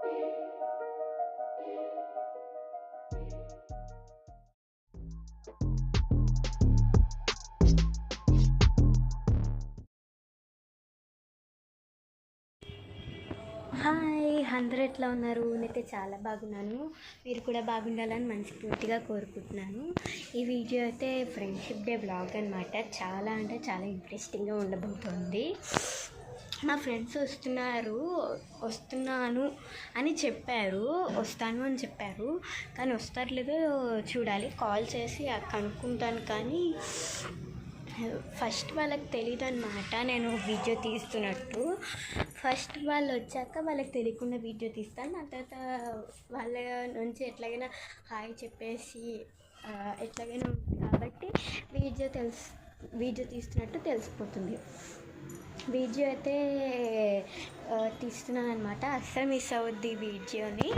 Hi అందరూ ఎట్లా ఉన్నారు? నేనైతే చాలా బాగున్నాను. మీరు కూడా బాగుండాలని మనస్ఫూర్తిగా కోరుకుంటున్నాను. ఈ వీడియో అయితే ఫ్రెండ్షిప్ డే బ్లాగ్ అనమాట చాలా అంటే చాలా ఇంట్రెస్టింగ్గా ఉండబోతుంది. మా ఫ్రెండ్స్ వస్తున్నారు వస్తున్నాను అని చెప్పారు. వస్తాను అని చెప్పారు. కానీ వస్తారు లేదో చూడాలి. కాల్ చేసి కనుక్కుంటాను కానీ ఫస్ట్ వాళ్ళకి తెలియదు అనమాట నేను వీడియో తీస్తున్నట్టు. ఫస్ట్ వాళ్ళు వచ్చాక వాళ్ళకి తెలియకుండా వీడియో తీస్తాను. ఆ తర్వాత వాళ్ళ నుంచి ఎట్లాగైనా హాయ్ చెప్పేసి ఎట్లాగైనా ఉంటుంది కాబట్టి వీడియో తెలుసు వీడియో తీస్తున్నట్టు తెలిసిపోతుంది. వీడియో అయితే తీస్తున్నాను అనమాట అస్సలు మిస్ అవుద్ది వీడియోని.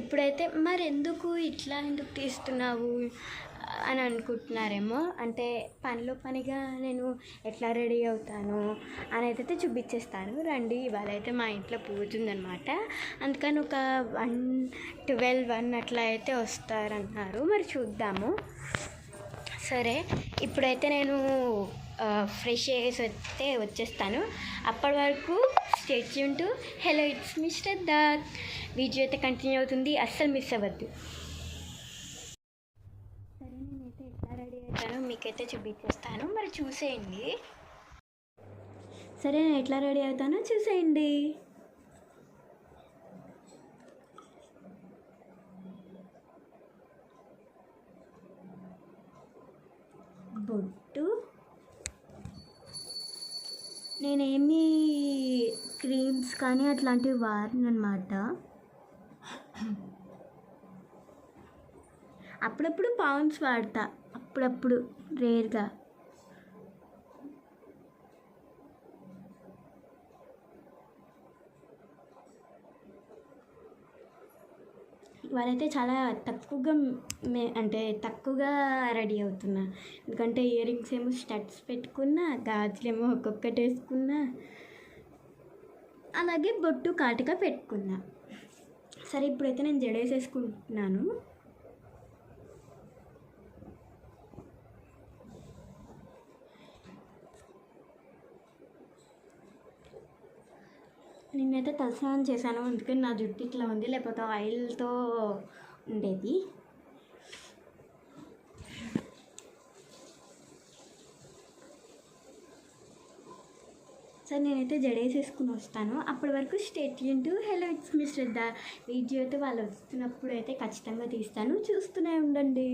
ఇప్పుడైతే మరి ఎందుకు ఇట్లా ఎందుకు తీస్తున్నావు అని అనుకుంటున్నారేమో. అంటే పనిలో పనిగా నేను ఎట్లా రెడీ అవుతాను అనేది అయితే చూపించేస్తాను. రండి ఇవాళ అయితే మా ఇంట్లో పూజ ఉందన్నమాట. అందుకని ఒక వన్ ట్వెల్వ్ వన్ అట్లా అయితే వస్తారన్నారు. మరి చూద్దాము. సరే ఇప్పుడైతే నేను ఫ్రెష్ అయ్యేసి వస్తే వచ్చేస్తాను. అప్పటి వరకు స్టేట్ ఉంటూ hello it's mister the video అయితే కంటిన్యూ అవుతుంది. అస్సలు మిస్ అవ్వద్దు. సరే నేనైతే ఎట్లా రెడీ అవుతానో మీకైతే చూపించేస్తాను. మరి చూసేయండి. సరే నేను ఎట్లా రెడీ అవుతానో చూసేయండి. బొట్టు నేనేమి క్రీమ్స్ కానీ అట్లాంటివి వాడనమాట అప్పుడప్పుడు పౌండ్స్ వాడతా. అప్పుడప్పుడు రేర్గా. వాళ్ళైతే చాలా తక్కువగా మే అంటే తక్కువగా రెడీ అవుతున్నా. ఎందుకంటే ఇయర్ రింగ్స్ ఏమో స్టడ్స్ పెట్టుకున్నా గాజులేమో ఒక్కొక్కటి వేసుకున్నా అలాగే బొట్టు కాటుగా పెట్టుకున్నా. సరే ఇప్పుడైతే నేను జడేసేసుకుంటున్నాను. నిన్నైతే తలస్నానం చేశాను. అందుకని నా జుట్టు ఇట్లా ఉంది. లేకపోతే ఆయిల్తో ఉండేది. సార్ నేనైతే జడేసేసుకుని వస్తాను. అప్పటి వరకు state hello it's me Shraddha. Video అయితే వాళ్ళు వస్తున్నప్పుడు అయితే ఖచ్చితంగా తీస్తాను. చూస్తూనే ఉండండి.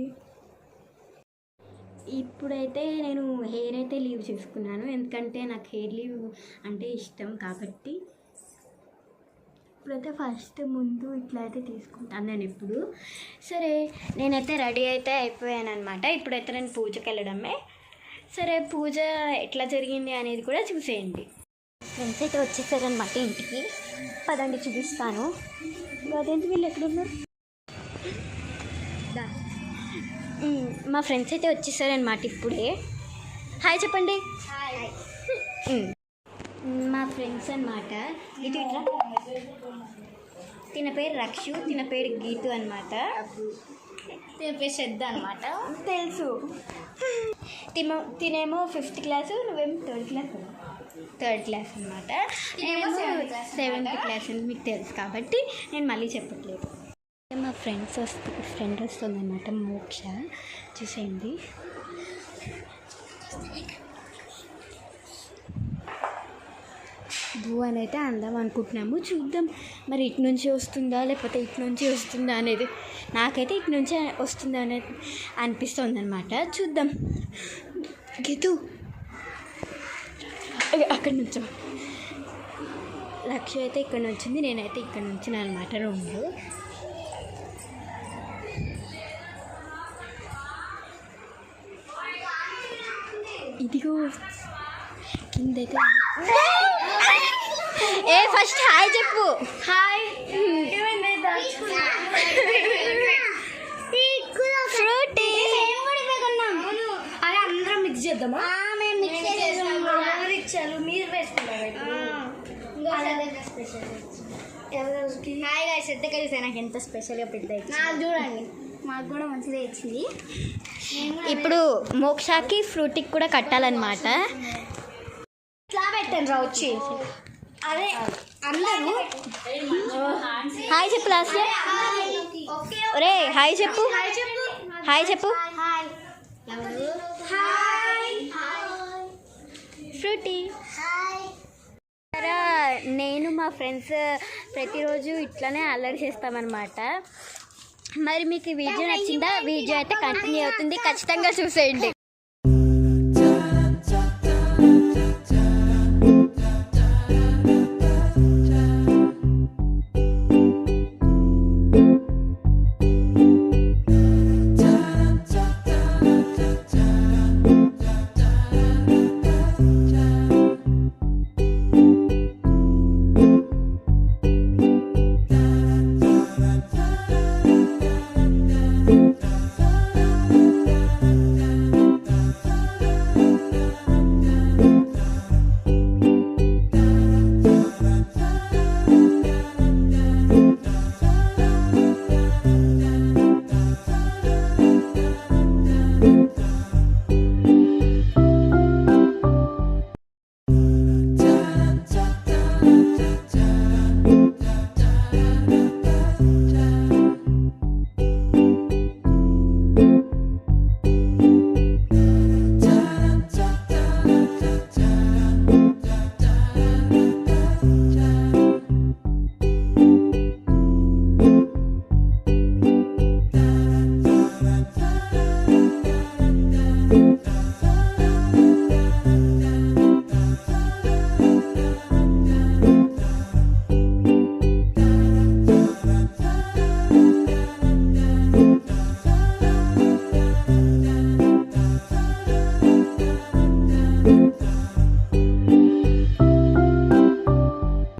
ఇప్పుడైతే నేను హెయిర్ అయితే లీవ్ చేసుకున్నాను. ఎందుకంటే నాకు హెయిర్ లీవ్ అంటే ఇష్టం కాబట్టి. ఇప్పుడైతే ఫస్ట్ ముందు ఇట్లా అయితే తీసుకుంటాను నేను ఇప్పుడు. సరే నేనైతే రెడీ అయితే అయిపోయాను అనమాట ఇప్పుడైతే నేను పూజకి వెళ్ళడమే. సరే పూజ ఎట్లా జరిగింది అనేది కూడా చూసేయండి. ఫ్రెండ్స్ అయితే వచ్చేసారనమాట ఇంటికి. పదండి చూపిస్తాను. అదేంటి వీళ్ళు ఎక్కడున్నారు. మ్, ఫ్రెండ్స్ అయితే వచ్చేసారనమాట ఇప్పుడే. హాయ్ చెప్పండి. మ్, మా ఫ్రెండ్స్ అన్నమాట. ఇటు ఇట్లా తిన పేరు రక్షు తిన పేరు గీతు అనమాట తిన పేరు శ్రద్ధ అనమాట తెలుసు. తిమ తినేమో ఫిఫ్త్ క్లాసు నువ్వేమో థర్డ్ క్లాస్ థర్డ్ క్లాస్ అనమాట నేనేమో సెవెంత్ క్లాస్ అని మీకు తెలుసు కాబట్టి నేను మళ్ళీ చెప్పట్లేదు. మా ఫ్రెండ్స్ వస్తు ఫ్రెండ్ వస్తుందన్నమాట మోక్ష. చూసేయండి. భూ అని అయితే అందాం అనుకుంటున్నాము. చూద్దాం. మరి ఇటు నుంచి వస్తుందా? లేకపోతే ఇటు నుంచి వస్తుందా అనేది నాకైతే ఇటు నుంచి వస్తుందా అనేది అనిపిస్తుంది అనమాట చూద్దాం. గీతు. అక్కడి నుంచో. లక్ష్య అయితే ఇక్కడ నుంచింది నేనైతే ఇక్కడ నుంచి అనమాట రూమ్లో. ఇదిగో. కిందైతే ఏ ఫస్ట్ హాయ్ చెప్పు. హాయ్ ఫ్రూటీ అరే అందరం మిక్స్ చేద్దామా? ఇచ్చారు. మీరు వేసుకున్నారు హాయిగా శ్రద్ధగా చూసా నాకు ఎంత స్పెషల్గా పెద్ద చూడండి. మాకు కూడా మంచిగా ఇచ్చింది. ఇప్పుడు మోక్షాకి ఫ్రూటీకి కూడా కట్టాలన్నమాట. ఇట్లా పెట్టండి రా వచ్చి. అదే అందరూ. హాయ్. చెప్పు లాస్ట్ ఒరే హాయ్ చెప్పు. హాయ్ చెప్పు. ఫ్రూటీ. నేను మా ఫ్రెండ్స్ ప్రతిరోజు ఇట్లానే అల్లరి చేస్తామన్నమాట. మరి మీకు వీడియో నచ్చిందా? వీడియో అయితే కంటిన్యూ అవుతుంది. ఖచ్చితంగా చూసేయండి.